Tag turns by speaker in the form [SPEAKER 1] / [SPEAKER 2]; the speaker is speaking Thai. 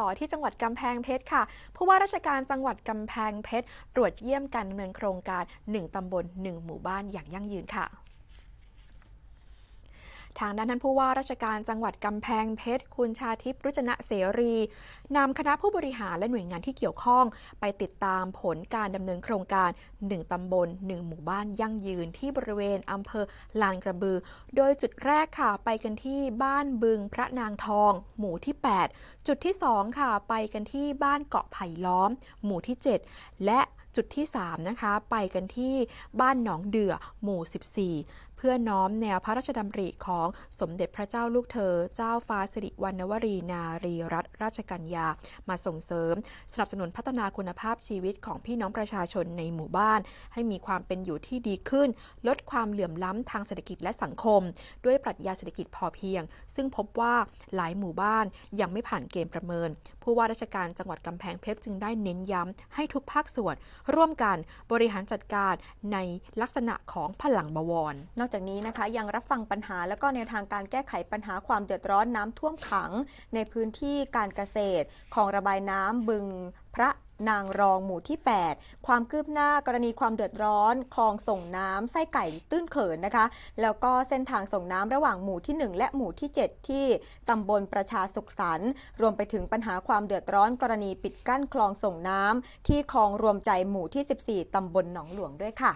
[SPEAKER 1] ต่อที่จังหวัดกำแพงเพชรค่ะ ผู้ว่าราชการจังหวัดกำแพงเพชรตรวจเยี่ยมการดำเนินโครงการ 1 ตำบล 1 หมู่บ้านอย่างยั่งยืนค่ะ ทางด้านท่านผู้ว่าราชการจังหวัดกำแพงเพชร คุณชาทิพย์รุจนะเสรีนำคณะผู้บริหารและหน่วยงานที่เกี่ยวข้อง ไปติดตามผลการดำเนินโครงการ 1 ตำบล 1 หมู่บ้านยั่งยืนที่บริเวณอำเภอลานกระบือ โดยจุดแรกค่ะ ไปกันที่บ้านบึงพระนางทอง หมู่ที่ 8 จุดที่ 2 ค่ะ ไปกันที่บ้านเกาะไผ่ล้อม หมู่ที่ 7 และจุดที่ 3 นะคะ ไปกันที่บ้านหนองเดือหมู่ 14 พื่อน้อมแนวพระราชดำริของสมเด็จพระเจ้าลูกเธอ เจ้าฟ้าสิริวัณวรีนารีรัตนราชกัญญา มาส่งเสริม สนับสนุนพัฒนาคุณภาพชีวิตของพี่น้องประชาชนในหมู่บ้าน ให้มีความเป็นอยู่ที่ดีขึ้น ลดความเหลื่อมล้ำทางเศรษฐกิจและสังคม ด้วยปรัชญาเศรษฐกิจพอเพียง ซึ่งพบว่าหลายหมู่บ้านยังไม่ผ่านเกณฑ์ประเมินผู้ว่าราชการจังหวัดกำแพงเพชรจึงได้เน้นย้ำให้ทุกภาคส่วน ร่วมกันบริหารจัดการในลักษณะของพลังบวร
[SPEAKER 2] นอกจากนี้นะคะ ยังรับฟังปัญหาและก็แนวทางการแก้ไขปัญหาความเดือดร้อนน้ำท่วมขัง ในพื้นที่การเกษตรของระบายน้ำบึง พระนางรองหมู่ที่ 8 ความคืบหน้ากรณีความเดือดร้อน คลองส่งน้ำไส้ไก่ตื้นเขินนะคะ แล้วก็เส้นทางส่งน้ำระหว่างหมู่ที่ 1 และหมู่ที่ 7 ที่ตำบลประชาสุขสันต์รวมไปถึงปัญหาความเดือดร้อน กรณีปิดกั้นคลองส่งน้ำที่คลองรวมใจหมู่ที่ 14 ตำบลหนองหลวงด้วยค่ะ